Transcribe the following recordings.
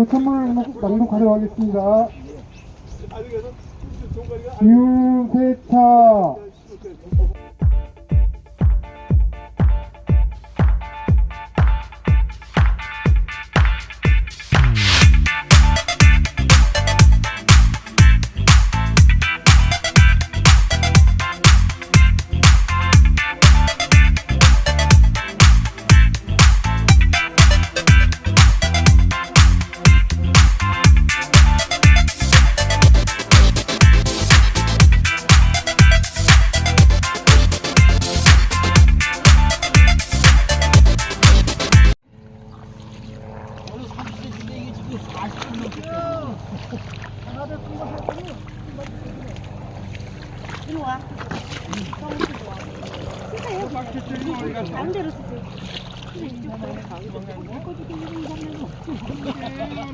고천문을 낭독하도록 하겠습니다. 유세차 반대로 쓰세요.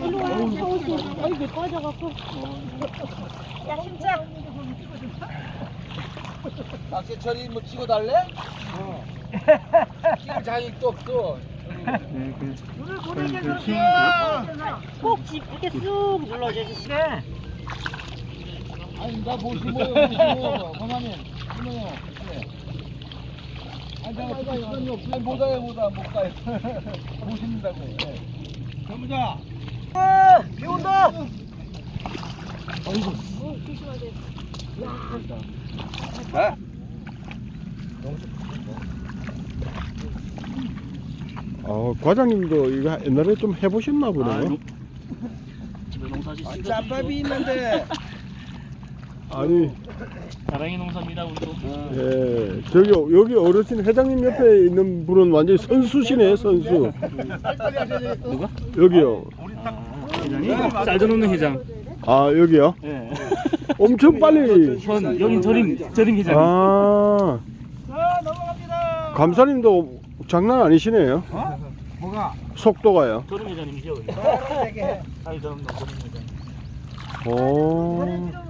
일로 와. 서울도 얼굴 꺼져갖고. 야, 진짜. 박세철이 뭐 찍어달래? 어. 찍을 자격도 없어. 꼭 집, 이렇게 쑥 눌러줘야지. 아니 나 보시고요 보시고 이모요. 네. 아니 내가 시간이 없어. 아니 못 가요. 보신다고. 네. 전부자. 비 온다. 어, 과장님도 이거 옛날에 좀 해보셨나 보네요. 아, 짬밥이 있는데. 아니, 다랑이 농사입니다 우리도 예, 저기 여기 어르신 회장님 옆에 있는 분은 완전히 선수시네 선수. 누가? 여기요. 회장이? 쌀전 없는 회장 아 여기요? 예. 엄청 빨리. 전 여긴 저림 저림 회장 아, 감사님도 장난 아니시네요. 뭐가? 속도가요. 저림 회장님이죠 아니 저럼 저림 회장 오.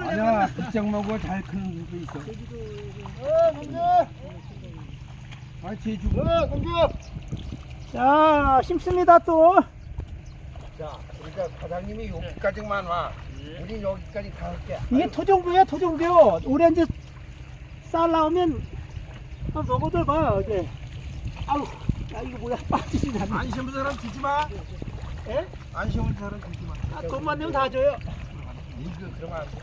아니야 입장 먹고 잘 크는 수도 있어. 아 제주. 자, 심습니다 또. 자, 그러니까 과장님이 여기까지만 와. 우리 여기까지 다 할게. 이게 토종교야, 토종교. 올해 이제 쌀 나오면 한번 먹어들 봐, 이제. 아우, 야, 이거 뭐야, 빠지지 않네. 안 심은 사람 주지 마. 예? 안 심은 사람 주지 마. 아, 돈만 내면 다 줘요. 이거 안 돼.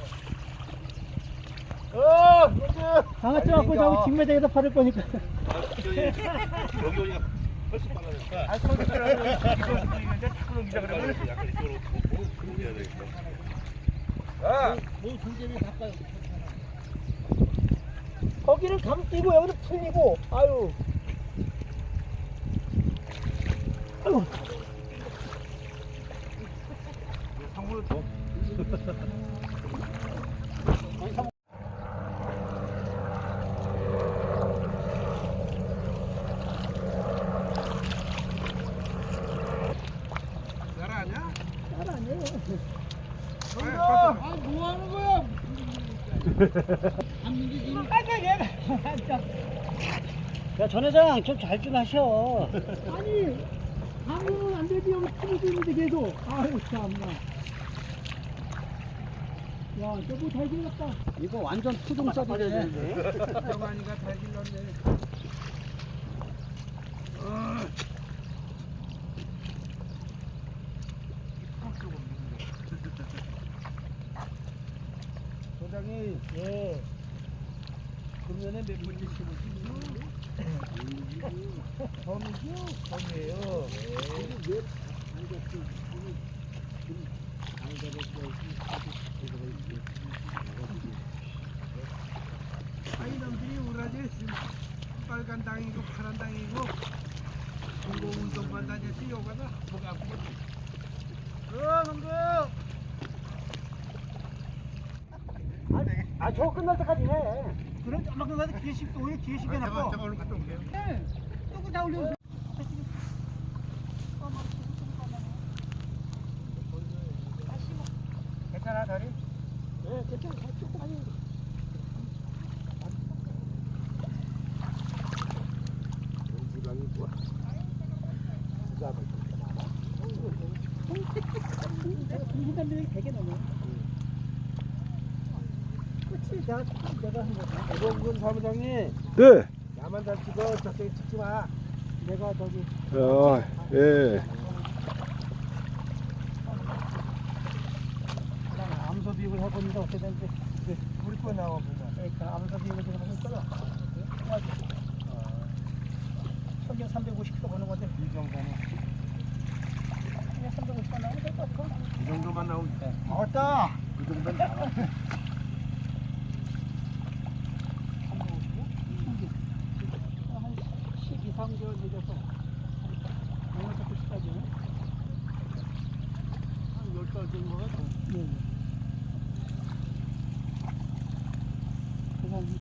강아지 갖고 저기 직매장에서 팔을 거니까. 아, 거기를 감기고 여기를 풀리고, 아유. 아, 뭐 거야? 야, 전 회장 좀 잘 좀 하셔. 아니, 하면은 안 되지. 여기 풀어도 있는데 계속. 아유, 참나. 야, 저거 잘 길렀다. 이거 완전 푸동 싸버려야 정환이가 잘 길렀네. 소장이 예. 금년에 몇 번째 심으시죠? 처 음이죠? 처음이에요. 아이 놈들이 우라지 빨간 땅이고 파란 땅이고 공고 운동만 다녔지 여가다 뭐가 아프고 어 놈들 아, 저거 끝날 때까지 해. 그런 조만큼 가서 기회식 또 오늘 기회식에 놨고 제가 얼른 갔다 올게요 조금 다 올려. 괜찮아 다리? 예, 인간들이 되게 넘어. 내가, 내가 한 거야. 대범군 사무장님 네. 나만 잘 찍어 저쪽에 찍지 마 내가 저기 아, 예. 그냥 암소 비육을 해보는데 어떻게 되는지. 우리 거 나와 보면 그러니까 암소 비육을 지금 하고. 평균 350kg 보는 건데, 이 정도는 그냥 350kg 나오면 될것 같아. 이 정도만 나오면 돼 나왔다 이 정도는 나와 12, 3개월 되어서 정말 자꾸 싶다지 한 10달 된거 같아요. 네.